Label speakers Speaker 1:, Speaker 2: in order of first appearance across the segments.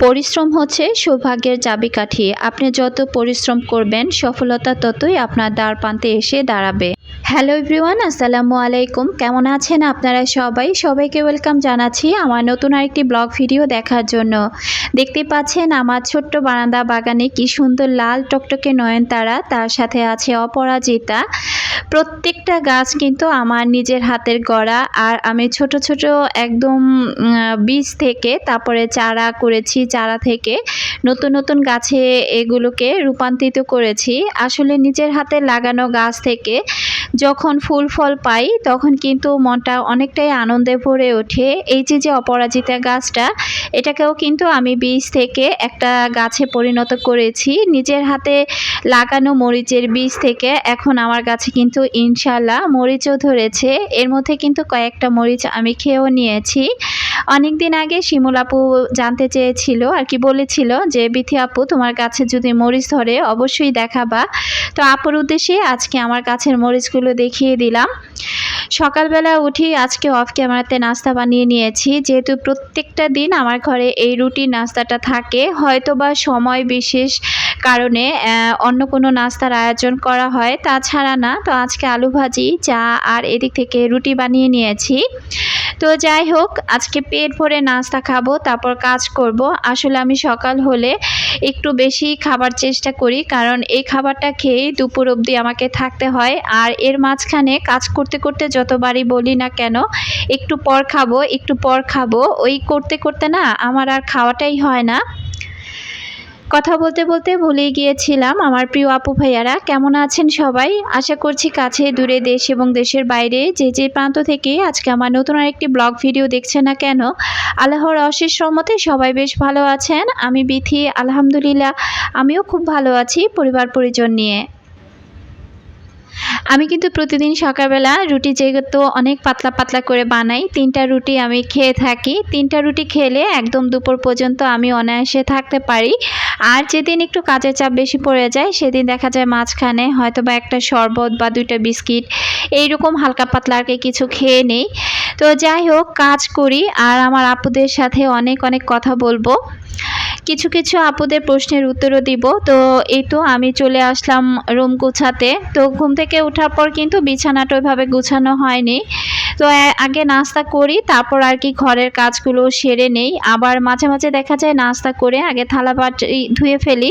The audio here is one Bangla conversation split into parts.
Speaker 1: পরিশ্রম হচ্ছে সৌভাগ্যের চাবিকাঠি। আপনি যত পরিশ্রম করবেন, সফলতা ততই আপনার দ্বার প্রান্তে এসে দাঁড়াবে। হ্যালো এভরিওয়ান আসসালামু আলাইকুম। কেমন আছেন আপনারা সবাই? সবাইকে ওয়েলকাম জানাচ্ছি আমার নতুন আরেকটি ব্লগ ভিডিও দেখার জন্য। দেখতে পাচ্ছেন আমার ছোট্ট বারান্দা বাগানে কি সুন্দর লাল টকটকে নয়নতারা, তার সাথে আছে অপরাজিতা। প্রত্যেকটা গাছ কিন্তু আমার নিজের হাতের গড়া, আর আমি ছোট ছোট একদম বীজ থেকে, তারপরে চারা করেছি, চারা থেকে নতুন নতুন গাছে এগুলোকে রূপান্তরিত করেছি। আসলে নিজের হাতে লাগানো গাছ থেকে যখন ফুল ফল পাই, তখন কিন্তু মনটা অনেকটাই আনন্দে ভরে ওঠে। এই যে যে অপরাজিতা গাছটা, এটাকেও কিন্তু আমি বীজ থেকে একটা গাছে পরিণত করেছি। নিজের হাতে লাগানো মরিচের বীজ থেকে এখন আমার গাছে কিন্তু ইনশাল্লাহ মরিচও ধরেছে। এর মধ্যে কিন্তু কয়েকটা মরিচ আমি খেয়েও নিয়েছি। অনেক দিন আগে শিমুল আপু জানতে চেয়েছিল, আর কি বলেছিল যে, বিথি আপু, তোমার গাছে যদি মরিচ ধরে, অবশ্যই দেখাবা। তো আপুর উদ্দেশ্যে আজকে আমার গাছের মরিচগুলো দেখিয়ে দিলাম। সকালবেলা উঠি আজকে অফ ক্যামেরাতে নাস্তা বানিয়ে নিয়েছি। যেহেতু প্রত্যেকটা দিন আমার ঘরে এই রুটি নাস্তাটা থাকে হয়তো বা সময় বিশেষ কারণে অন্য কোনো নাস্তার আয়োজন করা হয়। তাছাড়া না, তো আজকে আলু ভাজি, চা আর এদিক থেকে রুটি বানিয়ে নিয়েছি। তো যাই হোক, আজকে পেট ভরে নাস্তা খাব, তারপর কাজ করব। আসলে আমি সকাল হলে একটু বেশি খাবার চেষ্টা করি, কারণ এই খাবারটা খেয়েই দুপুর অবধি আমাকে থাকতে হয়। আর এর মাঝখানে কাজ করতে করতে যতবারই বলি না কেন, একটু পর খাব, একটু পর খাব। ওই করতে করতে না, আমার আর খাওয়াটাই হয় না। কথা বলতে বলতে ভুলেই গিয়েছিলাম। আমার প্রিয় আপু ভাইয়ারা, কেমন আছেন সবাই? আশা করছি কাছে, দূরে দেশ এবং দেশের বাইরে, যে যে প্রান্ত থেকে আজকে আমার নতুন আরেকটি ব্লগ ভিডিও দেখছে না কেন, আল্লাহর অশেষ সম্মতে সবাই বেশ ভালো আছেন। আমি বিথি, আলহামদুলিল্লাহ। আমিও খুব ভালো আছি পরিবার পরিজন নিয়ে। আমি কিন্তু প্রতিদিন সকালবেলা রুটি যেহেতু অনেক পাতলা পাতলা করে বানাই, তিনটা রুটি আমি খেয়ে থাকি। তিনটা রুটি খেলে একদম দুপুর পর্যন্ত আমি অনায়াসে থাকতে পারি। আর যেদিন একটু কাজের চাপ বেশি পড়ে যায়, সেদিন দেখা যায় মাঝখানে হয়তো বা একটা শরবত বা দুইটা বিস্কিট, এইরকম হালকা পাতলা আর কিছু খেয়ে নেই। তো যাই হোক, কাজ করি আর আমার আপুদের সাথে অনেক অনেক কথা বলব। কিছু কিছু আপুদের প্রশ্নের উত্তরও দিব। তো এই তো আমি চলে আসলাম রুম গুছাতে। তো ঘুম থেকে ওঠার পর কিন্তু বিছানাটা ওইভাবে গুছানো হয়নি। তো আগে নাস্তা করি, তারপর আর কি ঘরের কাজগুলো সেরে নেই। আবার মাঝে মাঝে দেখা যায় নাস্তা করে আগে থালা বাটি ধুয়ে ফেলি,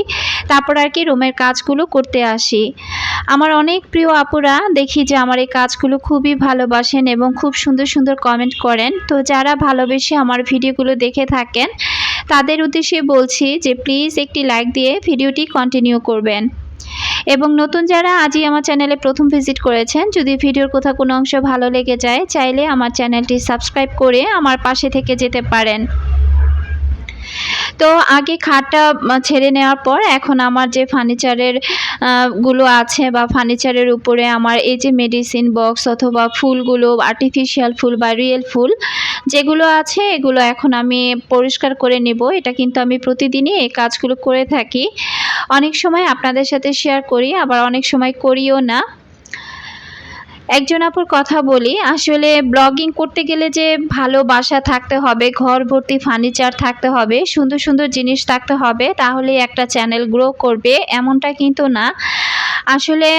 Speaker 1: তারপর আর কি রুমের কাজগুলো করতে আসি। আমার অনেক প্রিয় আপুরা দেখি যে আমার এই কাজগুলো খুবই ভালোবাসেন এবং খুব সুন্দর সুন্দর কমেন্ট করেন। তো যারা ভালোবেসে আমার ভিডিওগুলো দেখে থাকেন তাদের উদ্দেশ্যে বলছি যে প্লিজ একটি লাইক দিয়ে ভিডিওটি কন্টিনিউ করবেন। এবং নতুন যারা আজই আমার চ্যানেলে প্রথম ভিজিট করেছেন, যদি ভিডিওর কোথাও কোনো অংশ ভালো লেগে যায়, চাইলে আমার চ্যানেলটি সাবস্ক্রাইব করে আমার পাশে থেকে যেতে পারেন। তো আগে খাটটা ছেড়ে নেওয়ার পর এখন আমার যে ফার্নিচারেরগুলো আছে বা ফার্নিচারের উপরে আমার এই যে মেডিসিন বক্স অথবা ফুলগুলো আর্টিফিশিয়াল ফুল বা রিয়েল ফুল, যেগুলো আছে এগুলো এখন আমি পরিষ্কার করে নেব। এটা কিন্তু আমি প্রতিদিনই এই কাজগুলো করে থাকি। অনেক সময় আপনাদের সাথে শেয়ার করি, আবার অনেক সময় করিও না। একজন আপুর কথা বলি, আসলে ব্লগিং করতে গেলে যে ভালো বাসা থাকতে হবে, ঘর ভর্তি ফার্নিচার থাকতে হবে, সুন্দর সুন্দর জিনিস থাকতে হবে তাহলে একটা চ্যানেল গ্রো করবে, এমনটা কিন্তু না। আসলে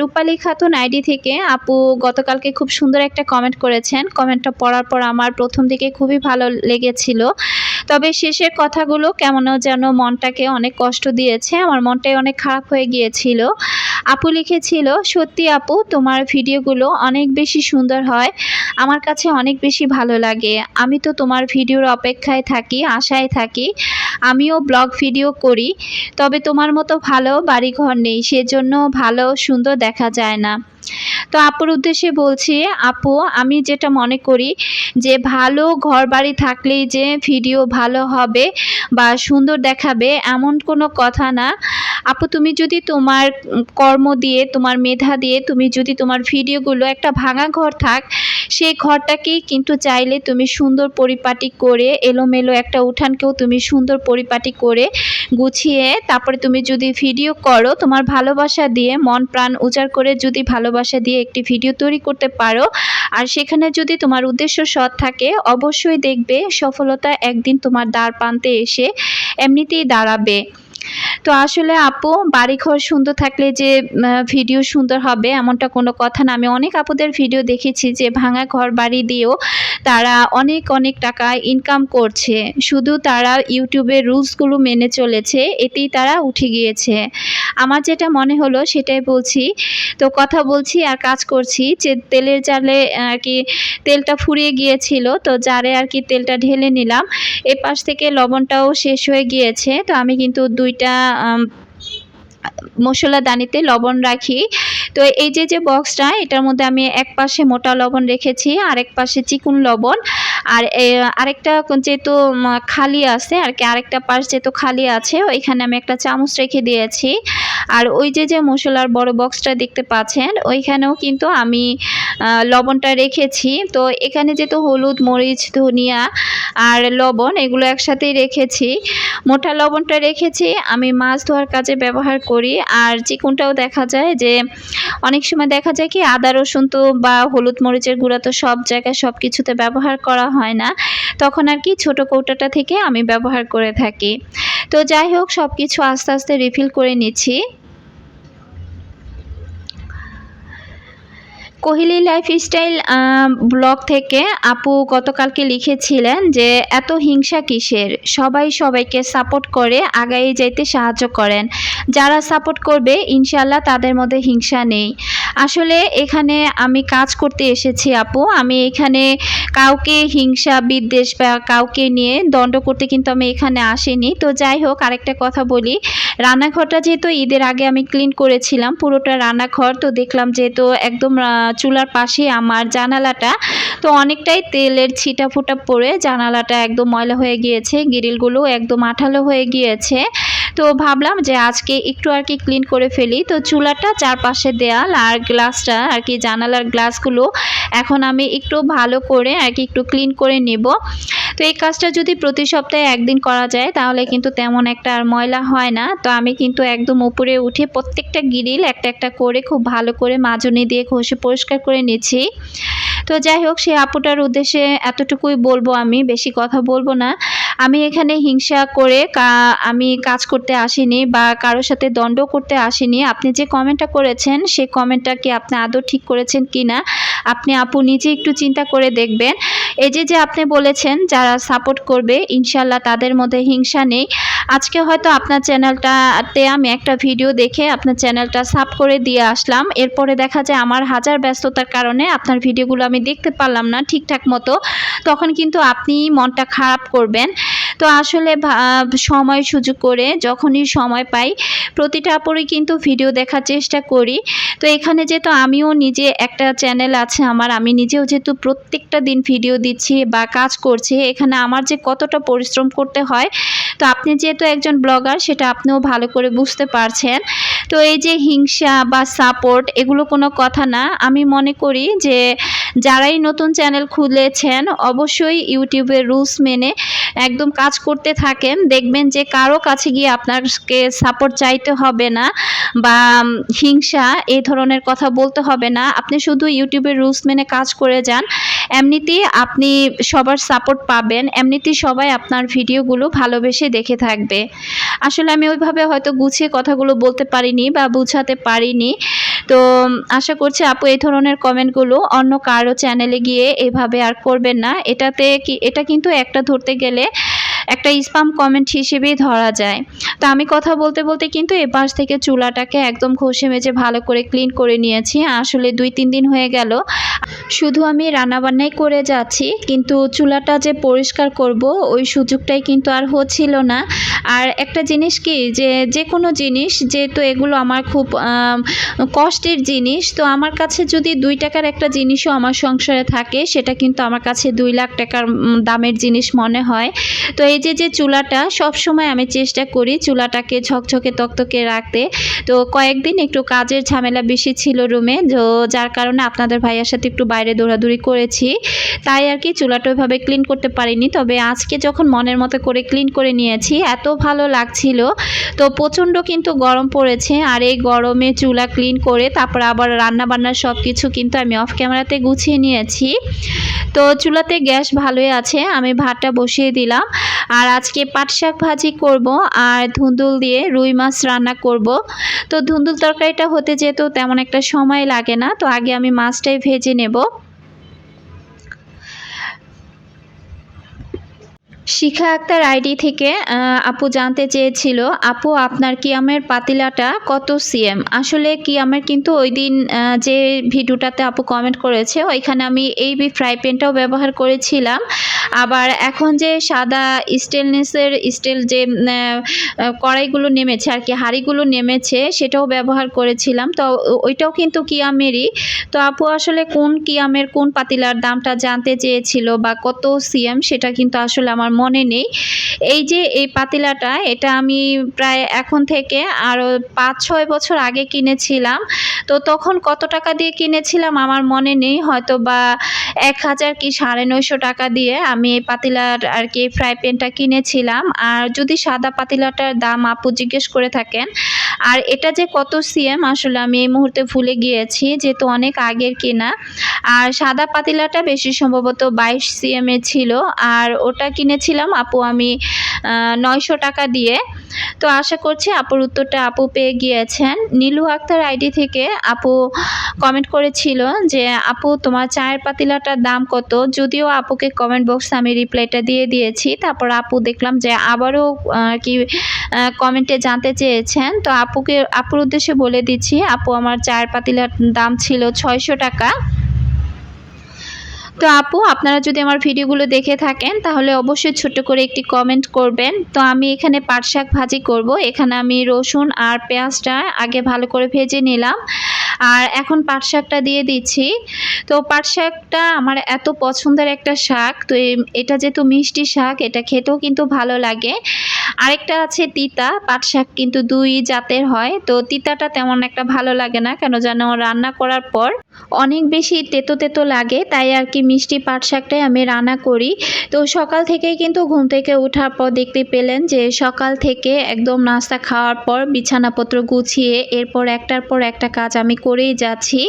Speaker 1: রূপালী খাতুন আইডি থেকে আপু গতকালকে খুব সুন্দর একটা কমেন্ট করেছেন। কমেন্টটা পড়ার পর আমার প্রথম দিকে খুবই ভালো লেগেছিল। তবে শেষের কথাগুলো কেমন যেন মনটাকে অনেক কষ্ট দিয়েছে। আমার মনটাই অনেক খারাপ হয়ে গিয়েছিল। আপু লিখেছিল, সত্যি আপু, তোমার ভিডিওগুলো অনেক বেশি সুন্দর হয়। আমার কাছে অনেক বেশি ভালো লাগে। আমি তো তোমার ভিডিওর অপেক্ষায় থাকি, আশায় থাকি। আমিও ব্লগ ভিডিও করি। তবে তোমার মতো ভালো বাড়িঘর নেই। সেজন্য ভালো সুন্দর দেখা যায় না। তো আপুর উদ্দেশ্যে বলছি, আপু, আমি যেটা মনে করি যে ভালো ঘর বাড়ি থাকলেই যে ভিডিও ভালো হবে বা সুন্দর দেখাবে এমন কোনো কথা না। আপু, তুমি যদি তোমার কর্ম দিয়ে, তোমার মেধা দিয়ে, তুমি যদি তোমার ভিডিওগুলো একটা ভাঙা ঘর থাক সেই ঘরটাকেই কিন্তু চাইলে তুমি সুন্দর পরিপাটি করে, এলোমেলো একটা উঠানকেও তুমি সুন্দর পরিপাটি করে গুছিয়ে, তারপরে তুমি যদি ভিডিও করো তোমার ভালোবাসা দিয়ে, মন প্রাণ উজাড় করে যদি ভালোবাসা দিয়ে একটি ভিডিও তৈরি করতে পারো। আর সেখানে যদি তোমার উদ্দেশ্য সৎ থাকে, অবশ্যই দেখবে সফলতা একদিন তোমার দ্বার প্রান্তে এসে এমনিতেই দাঁড়াবে। তো আসলে আপু, বাড়িঘর সুন্দর থাকলে যে ভিডিও সুন্দর হবে এমনটা কোনো কথা না। আমি অনেক আপুদের ভিডিও দেখেছি যে, ভাঙা ঘর বাড়ি দিয়েও তারা অনেক অনেক টাকা ইনকাম করছে। শুধু তারা ইউটিউবের রুলসগুলো মেনে চলেছে, এতেই তারা উঠে গিয়েছে। আমার যেটা মনে হলো সেটাই বলছি। তো কথা বলছি আর কাজ করছি যে, তেলের জালে আর কি তেলটা ফুরিয়ে গিয়েছিল, তো জারে আর কি তেলটা ঢেলে নিলাম। এ পাশ থেকে লবণটাও শেষ হয়ে গিয়েছে, তো আমি কিন্তু দুইটা আম, মশলা দানিতে লবণ রাখি। তো এই যে যে বক্সটা এটার মধ্যে আমি এক পাশে মোটা লবণ রেখেছি, আরেক পাশে চিকুন লবণ। আর আরেকটা যেহেতু খালি আছে, আর কি আরেকটা পাশ যেহেতু খালি আছে, ওইখানে আমি একটা চামচ রেখে দিয়েছি। আর ওই যে যে মশলার বড় বক্সটা দেখতে পাচ্ছেন, ওইখানেও কিন্তু আমি লবণটা রেখেছি। তো এখানে যেহেতু হলুদ, মরিচ, ধনিয়া আর লবণ, এগুলো একসাথেই রেখেছি। মোটা লবণটা রেখেছি, আমি মাছ ধোয়ার কাজে ব্যবহার করি আর চিকুনটাও দেখা যায় যে, অনেক সময় দেখা যায় কি, আদা, রসুন তো বা হলুদ মরিচের গুঁড়া তো সব জায়গায় সব কিছুতে ব্যবহার করা হয় না। তখন আর কি ছোট কৌটাটা থেকে আমি ব্যবহার করে থাকি। তো যাই হোক সব কিছু আস্তে আস্তে রিফিল করে নিচ্ছি। কোহলি লাইফস্টাইল ব্লগ থেকে আপু গতকালকে লিখেছিলেন যে, এত হিংসা কিসের? সবাই সবাইকে সাপোর্ট করে আগাই যাইতে সাহায্য করেন। যারা সাপোর্ট করবে ইনশাল্লাহ তাদের মধ্যে হিংসা নেই। আসলে এখানে আমি কাজ করতে এসেছি আপু। আমি এখানে কাউকে হিংসা, বিদ্বেষ বা কাউকে নিয়ে দণ্ড করতে কিন্তু আমি এখানে আসিনি। তো যাই হোক, আরেকটা কথা বলি। রান্নাঘরটা যেহেতু ঈদের আগে আমি ক্লিন করেছিলাম, পুরোটা রান্নাঘর, তো দেখলাম যেহেতু একদম চুলার পাশে আমার জানালাটা। তো অনেকটাই তেলের ছিটা ফুটা পড়ে জানালাটা একদম ময়লা হয়ে গিয়েছে, গ্রিলগুলো একদম আঠালো হয়ে গিয়েছে। তো ভাবলাম যে আজকে একটু আর কি ক্লিন করে ফেলি। তো চুলাটা চারপাশে দেয়াল আর গ্লাসটা আর কি জানালার গ্লাসগুলো এখন আমি একটু ভালো করে আর কি একটু ক্লিন করে নেব। তো এই কাজটা যদি প্রতি সপ্তাহে একদিন করা যায়, তাহলে কিন্তু তেমন একটা আর ময়লা হয় না। তো আমি কিন্তু একদম উপরে উঠে প্রত্যেকটা গিরিল একটা একটা করে খুব ভালো করে মাজনি দিয়ে ঘষে পরিষ্কার করে নিচ্ছি। তো যাই হোক সেই আপুটার উদ্দেশ্যে এতটুকুই বলব আমি, বেশি কথা বলব না। আমি এখানে হিংসা করে আমি কাজ করতে আসিনি বা কারোর সাথে দণ্ড করতে আসিনি। আপনি যে কমেন্টটা করেছেন সেই কমেন্টটা কি আপনি আদৌ ঠিক করেছেন কি না, আপনি আপু নিজে একটু চিন্তা করে দেখবেন। এই যে যে আপনি বলেছেন, যারা সাপোর্ট করবে ইনশাল্লাহ তাদের মধ্যে হিংসা নেই। আজকে হয়তো আপনার চ্যানেলটাতে আমি একটা ভিডিও দেখে আপনার চ্যানেলটা সাব করে দিয়ে আসলাম। এরপরে দেখা যায় আমার হাজার ব্যস্ততার কারণে আপনার ভিডিওগুলো আমি দেখতে পারলাম না ঠিকঠাক মতো তখন কিন্তু আপনি মনটা খারাপ করবেন। তো আসলে সময় সুযোগ করে যখনই সময় পাই, প্রতিটা আপুরই কিন্তু ভিডিও দেখার চেষ্টা করি। তো এখানে যেহেতু আমিও নিজে একটা চ্যানেল আছে আমার, আমি নিজেও যেহেতু প্রত্যেকটা দিন ভিডিও দিচ্ছি বা কাজ করছি, এখানে আমার যে কতটা পরিশ্রম করতে হয়, তো আপনি যেহেতু একজন ব্লগার সেটা আপনিও ভালো করে বুঝতে পারছেন। তো এই যে হিংসা বা সাপোর্ট এগুলো কোনো কথা না। আমি মনে করি যে যারাই নতুন চ্যানেল খুলেছেন, অবশ্যই ইউটিউবের রুলস মেনে একদম কাজ করতে থাকেন, দেখবেন যে কারও কাছে গিয়ে আপনাকে সাপোর্ট চাইতে হবে না বা হিংসা এই ধরনের কথা বলতে হবে না। আপনি শুধু ইউটিউবের রুলস মেনে কাজ করে যান। এমনিতেই আপনি সবার সাপোর্ট পাবেন। এমনিতেই সবাই আপনার ভিডিওগুলো ভালোবেসে দেখে থাকবে। আসলে আমি ওইভাবে হয়তো গুছিয়ে কথাগুলো বলতে পারিনি বা বুঝাতে পারিনি। তো আশা করছি আপু এই ধরনের কমেন্টগুলো অন্য কারও চ্যানেলে গিয়ে এভাবে আর করবেন না। এটাতে কি, এটা কিন্তু একটা ধরতে গেলে একটা স্পাম কমেন্ট হিসেবেই ধরা যায়। তো আমি কথা বলতে বলতে কিন্তু এ পাশ থেকে চুলাটাকে একদম ঘষে মেজে ভালো করে ক্লিন করে নিয়েছি। আসলে দুই তিন দিন হয়ে গেল। শুধু আমি রান্নাবান্নাই করে যাচ্ছি, কিন্তু চুলাটা যে পরিষ্কার করব, ওই সুযোগটাই কিন্তু আর হচ্ছিল না। আর একটা জিনিস কি, যে যে কোনো জিনিস, যেহেতু এগুলো আমার খুব কষ্টের জিনিস, তো আমার কাছে যদি দুই টাকার একটা জিনিসও আমার সংসারে থাকে, সেটা কিন্তু আমার কাছে দুই লাখ টাকার দামের জিনিস মনে হয়। তো এই যে যে চুলাটা সব সময় আমি চেষ্টা করি চুলাটাকে ঝকঝকে তকতকে রাখতে। তো কয়েকদিন একটু কাজের ঝামেলা বেশি ছিল রুমে, তো যার কারণে আপনাদের ভাইয়ার সাথে একটু বাইরে দৌড়াদৌড়ি করেছি। তাই আর কি চুলাটা ওইভাবে ক্লিন করতে পারিনি, তবে আজকে যখন মনের মতো করে ক্লিন করে নিয়েছি, এত ভালো লাগছিল। তো প্রচণ্ড কিন্তু গরম পড়েছে, আর এই গরমে চুলা ক্লিন করে তারপর আবার রান্না বান্না সব কিছু কিন্তু আমি অফ ক্যামেরাতে গুছিয়ে নিয়েছি। তো চুলাতে গ্যাস ভালোই আছে, আমি ভাতটা বসিয়ে দিলাম। আর আজকে পাট শাক ভাজি করব আর ধুন্দুল দিয়ে রুই মাছ রান্না করব। তো ধুন্দুল তরকারিটা হতে যেহেতু তেমন একটা সময় লাগে না, তো আগে আমি মাছটাই ভেজে নেব। শিখা আক্তার আইডি থেকে আপু জানতে চেয়েছিল, আপু, আপনার কিয়ামের পাতিলাটা কত সিএম? আসলে কিয়ামের কিন্তু ওই দিন যে ভিডিওটাতে আপু কমেন্ট করেছে, ওইখানে আমি এই বি ফ্রাই প্যানটাও ব্যবহার করেছিলাম। আবার এখন যে সাদা স্টেনলেসের স্টিল যে কড়াইগুলো নেমেছে আর কি, হাঁড়িগুলো নেমেছে, সেটাও ব্যবহার করেছিলাম। তো ওইটাও কিন্তু কিয়ামেরই। তো আপু আসলে কোন কিয়ামের কোন পাতিলার দামটা জানতে চেয়েছিল বা কত সিএম, সেটা কিন্তু আসলে আমার মনে নেই। এই যে এই পাতিলাটা, এটা আমি প্রায় এখন থেকে আরও পাঁচ ছয় বছর আগে কিনেছিলাম। তো তখন কত টাকা দিয়ে কিনেছিলাম আমার মনে নেই। হয়তো বা এক হাজার কি সাড়ে নয়শো টাকা দিয়ে আমি এই পাতিলার আর কি ফ্রাই প্যানটা কিনেছিলাম। আর যদি সাদা পাতিলাটার দাম আপু জিজ্ঞেস করে থাকেন, আর এটা যে কত সিএম আসলে আমি এই মুহূর্তে ভুলে গিয়েছি, যেহেতু অনেক আগের কেনা। আর সাদা পাতিলাটা বেশি সম্ভবত বাইশ সিএম এর ছিল। আর ওটা কিনেছিলাম আপু, আমি নয়শো টাকা দিয়ে। তো আশা করছি আপুর উত্তরটা আপু পেয়ে গিয়েছেন। নীলু আক্তার আইডি থেকে আপু কমেন্ট করেছিল যে, আপু, তোমার চায়ের পাতিলাটার দাম কত? যদিও আপুকে কমেন্ট বক্সে আমি রিপ্লাইটা দিয়ে দিয়েছি। তারপর আপু দেখলাম যে, আবারও আর কি কমেন্টে জানতে চেয়েছেন। তো আপুকে, আপুর উদ্দেশ্যে বলে দিচ্ছি, আপু, আমার চায়ের পাতিলার দাম ছিল ছয়শো টাকা। তো আপু, আপনারা যদি আমার ভিডিওগুলো দেখে থাকেন, তাহলে অবশ্যই ছোট করে একটি কমেন্ট করবেন। তো আমি এখানে পাট শাক ভাজি করব। এখানে আমি রসুন আর পেঁয়াজটা আগে ভালো করে ভেজে নিলাম। আর এখন পাট শাকটা দিয়ে দিচ্ছি। তো পাট শাকটা আমার এত পছন্দের একটা শাক, তো এটা যেহেতু মিষ্টি শাক, এটা খেতেও কিন্তু ভালো লাগে। আরেকটা আছে তিতা, পাট শাক কিন্তু দুই জাতের হয়, তো তিতাটা তেমন একটা ভালো লাগে না, কেন যেন রান্না করার পর অনেক বেশি তেতো তেতো লাগে, তাই আর কি মিষ্টি পাট শাকটাই আমি রান্না করি। তো সকাল থেকেই কিন্তু ঘুম থেকে ওঠার পর দেখতে পেলেন যে, সকাল থেকে একদম নাস্তা খাওয়ার পর বিছানাপত্র গুছিয়ে, এরপর একটার পর একটা কাজ আমি করেই যাচ্ছি।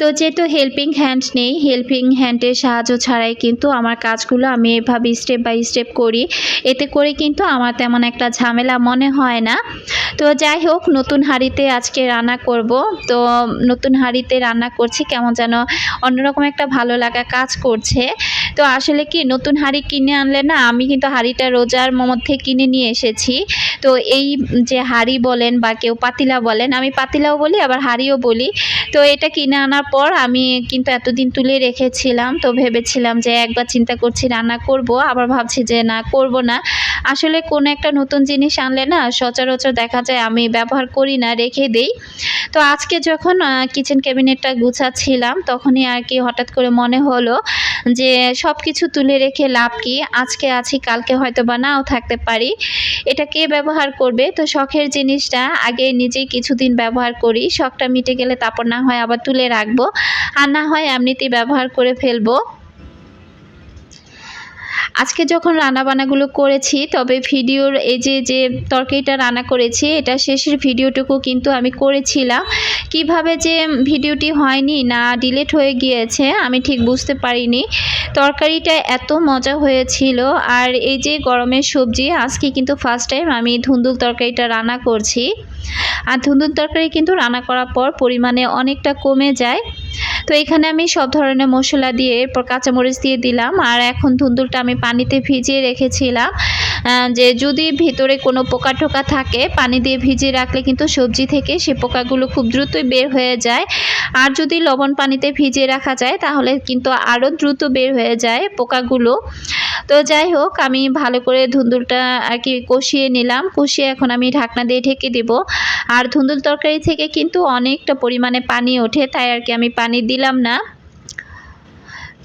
Speaker 1: তো যেহেতু হেল্পিং হ্যান্ড নেই হেল্পিং হ্যান্ডের সাহায্য ছাড়াই কিন্তু আমার কাজগুলো আমি এভাবে স্টেপ বাই স্টেপ করি। এতে করে কিন্তু আমার তেমন একটা ঝামেলা মনে হয় না। তো যাই হোক, নতুন হাঁড়িতে আজকে রান্না করব। তো নতুন হাঁড়িতে রান্না করছি, কেমন যেন অন্যরকম একটা ভালো লাগা কাজ করছে। তো আসলে কি, নতুন হাঁড়ি কিনে আনলে না, আমি কিন্তু হাঁড়িটা রোজার মধ্যে কিনে নিয়ে এসেছি। তো এই যে হাঁড়ি বলেন বা কেউ পাতিলা বলেন, আমি পাতিলাও বলি, আবার হাঁড়িও বলি। তো এটা কিনে আনার পর আমি কিন্তু এতদিন তুলে রেখেছিলাম, তো ভেবেছিলাম যে একবার চিন্তা করছি রান্না করব, আবার ভাবছি যে না, করব না। আসলে কোনো একটা নতুন জিনিস আনলে না সচরাচর দেখা যায় আমি ব্যবহার করি না, রেখে দেই। তো আজকে যখন কিচেন ক্যাবিনেটটা গুছাচ্ছিলাম তখনই আর কি হঠাৎ করে মনে হলো যে সব কিছু তুলে রেখে লাভ কি? আজকে আছি, কালকে হয়তো বা নাও থাকতে পারি। এটা কে ব্যবহার করবে? তো শখের জিনিসটা আগে নিজেই কিছুদিন ব্যবহার করি। শখটা মিটে গেলে তারপর না হয় আবার তুলে রাখব। আর না হয় এমনিতেই ব্যবহার করে ফেলব। আজকে যখন রান্নাবান্নাগুলো করেছি, তবে ভিডিওর এই যে যে তরকারিটা রান্না করেছি, এটা শেষের ভিডিওটুকু কিন্তু আমি করেছিলাম। কীভাবে যে ভিডিওটি হয়নি না ডিলেট হয়ে গিয়েছে, আমি ঠিক বুঝতে পারিনি। তরকারিটা এত মজা হয়েছিল, আর এই যে গরমের সবজি, আজকে কিন্তু ফার্স্ট টাইম আমি ধুন্দুল তরকারিটা রান্না করছি। আর ধুন্দুর তরকারি কিন্তু রান্না করার পর পরিমাণে অনেকটা কমে যায়। তো এখানে আমি সব ধরনের মশলা দিয়ে এরপর কাঁচামরিচ দিয়ে দিলাম। আর এখন ধুন্দুলটা আমি পানিতে ভিজিয়ে রেখেছিলাম। যে যদি ভিতরে কোনো পোকা টোকা থাকে, পানি দিয়ে ভিজিয়ে রাখলে কিন্তু সবজি থেকে সে পোকাগুলো খুব দ্রুতই বের হয়ে যায়। আর যদি লবণ পানিতে ভিজিয়ে রাখা যায়, তাহলে কিন্তু আরও দ্রুত বের হয়ে যায় পোকাগুলো। তো যাই হোক, আমি ভালো করে ধুন্দুলটা আর কি কষিয়ে নিলাম। কষিয়ে এখন আমি ঢাকনা দিয়ে ঢেকে দেব। আর ধুন্দুল তরকারি থেকে কিন্তু অনেকটা পরিমাণে পানি ওঠে, তাই আর কি আমি পানি দিলাম না।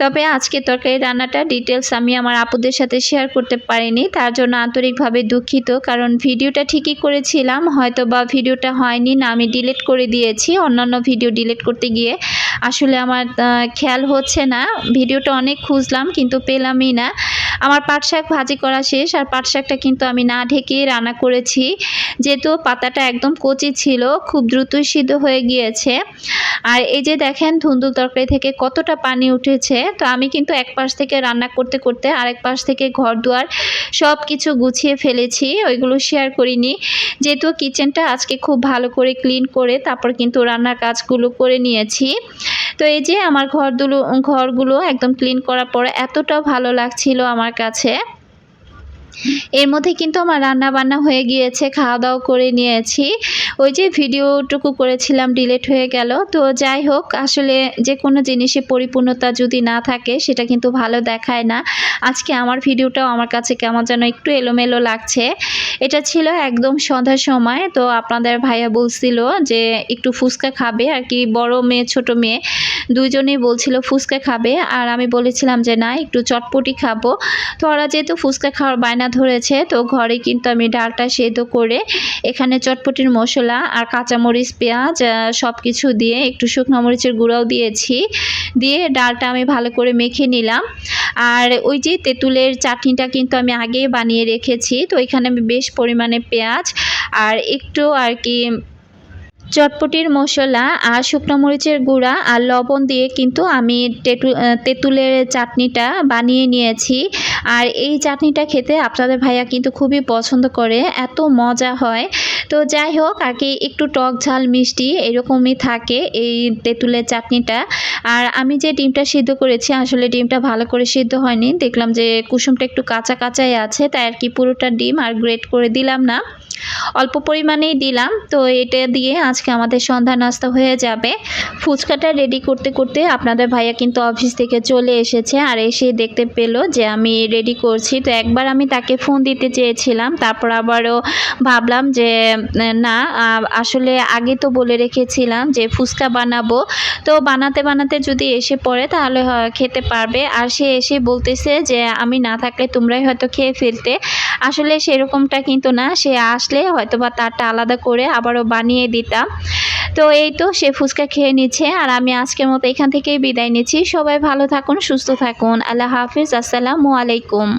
Speaker 1: তবে আজকে তরকারি রান্নাটা ডিটেলস আমি আমার আপুদের সাথে শেয়ার করতে পারিনি। তার জন্য আন্তরিকভাবে দুঃখিত, কারণ ভিডিওটা ঠিকই করেছিলাম হয়তো বা ভিডিওটা হয়নি না আমি ডিলিট করে দিয়েছি। অন্যান্য ভিডিও ডিলিট করতে গিয়ে আসলে আমার খেয়াল হচ্ছে না। ভিডিওটা অনেক খুঁজলাম, কিন্তু পেলামই না। আমার পাট শাক ভাজি করা শেষ, আর পাট শাকটা কিন্তু আমি না ঢেকে রান্না করেছি। যেহেতু পাতাটা একদম কচি ছিল, খুব দ্রুতই সিদ্ধ হয়ে গিয়েছে। আর এই যে দেখেন ধুন্দুল তরকারি থেকে কতটা পানি উঠেছে তো আমি কিন্তু এক পাশ থেকে রান্না করতে করতে আরেক পাশ থেকে ঘর দুয়ার সব কিছু গুছিয়ে ফেলেছি, ওইগুলো শেয়ার করিনি। যেহেতু কিচেনটা আজকে খুব ভালো করে ক্লিন করে তারপর কিন্তু রান্নার কাজগুলো করে নিয়েছি। তো এই যে আমার ঘরগুলো ঘরগুলো একদম ক্লিন করার পরে এতটা ভালো লাগছিল আমার কাছে। এর মধ্যে কিন্তু আমার রান্না বান্না হয়ে গিয়েছে খাওয়া দাওয়া করে নিয়েছি। ওই যে ভিডিওটুকু করেছিলাম ডিলেট হয়ে গেল। তো যাই হোক, আসলে যে কোনো জিনিসে পরিপূর্ণতা যদি না থাকে, সেটা কিন্তু ভালো দেখায় না। আজকে আমার ভিডিওটাও আমার কাছে কেমন যেন একটু এলোমেলো লাগছে। এটা ছিল একদম সন্ধ্যার সময়, তো আপনাদের ভাইয়া বলছিল যে একটু ফুচকা খাবে, আর কি বড় মেয়ে, ছোট মেয়ে। দুইজনেই বলছিল, ফুচকা খাবে? আর আমি বলেছিলাম যে, না, একটু চটপটি খাব। তো ওরা যেহেতু ফুচকা খাওয়ার বায়না ধরেছে, তো ঘরে কিন্তু আমি ডালটা সেদ্ধ করে এখানে চটপটির মশলা আর কাঁচামরিচ, পেঁয়াজ সব কিছু দিয়ে একটু শুকনো মরিচের গুঁড়াও দিয়েছি। দিয়ে ডালটা আমি ভালো করে মেখে নিলাম। আর ওই যে তেঁতুলের চাটনিটা কিন্তু আমি আগেই বানিয়ে রেখেছি। তো এখানে আমি বেশ পরিমাণে পেঁয়াজ আর একটু আর কি চটপটির মশলা আর শুকনো মরিচের গুঁড়া আর লবণ দিয়ে কিন্তু আমি তেঁতু তেঁতুলের চাটনিটা বানিয়ে নিয়েছি। আর এই চাটনিটা খেতে আপনাদের ভাইয়া কিন্তু খুবই পছন্দ করে, এত মজা হয়। তো যাই হোক, আর কি একটু টক ঝাল মিষ্টি এরকমই থাকে এই তেঁতুলের চাটনিটা। আর আমি যে ডিমটা সিদ্ধ করেছি, আসলে ডিমটা ভালো করে সিদ্ধ হয়নি। দেখলাম যে কুসুমটা একটু কাঁচা কাঁচাই আছে, তাই আর কি পুরোটা ডিম আর গ্রেট করে দিলাম না। অল্প পরিমাণেই দিলাম। তো এটা দিয়ে আজকে আমাদের সন্ধ্যা নাস্তা হয়ে যাবে। ফুচকাটা রেডি করতে করতে আপনাদের ভাইয়া কিন্তু অফিস থেকে চলে এসেছে আর এসে দেখতে পেল যে আমি রেডি করছি। তো একবার আমি তাকে ফোন দিতে চেয়েছিলাম, তারপর আবারও ভাবলাম যে, না আসলে আগে তো বলে রেখেছিলাম যে ফুচকা বানাবো। তো বানাতে বানাতে যদি এসে পড়ে তাহলে খেতে পারবে। আর সে এসে বলতেছে যে, আমি না থাকলে তোমরাই হয়তো খেয়ে ফেলতে। আসলে সেরকমটা কিন্তু না, সে আসলে হয়তো বা তারটা আলাদা করে আবারও বানিয়ে দিতাম। তো এই তো সে ফুচকা খেয়ে নিচ্ছে আর আমি আজকের মতো এখান থেকেই বিদায় নিচ্ছি। সবাই ভালো থাকুন, সুস্থ থাকুন। আল্লাহ হাফিজ, আসসালামু আলাইকুম।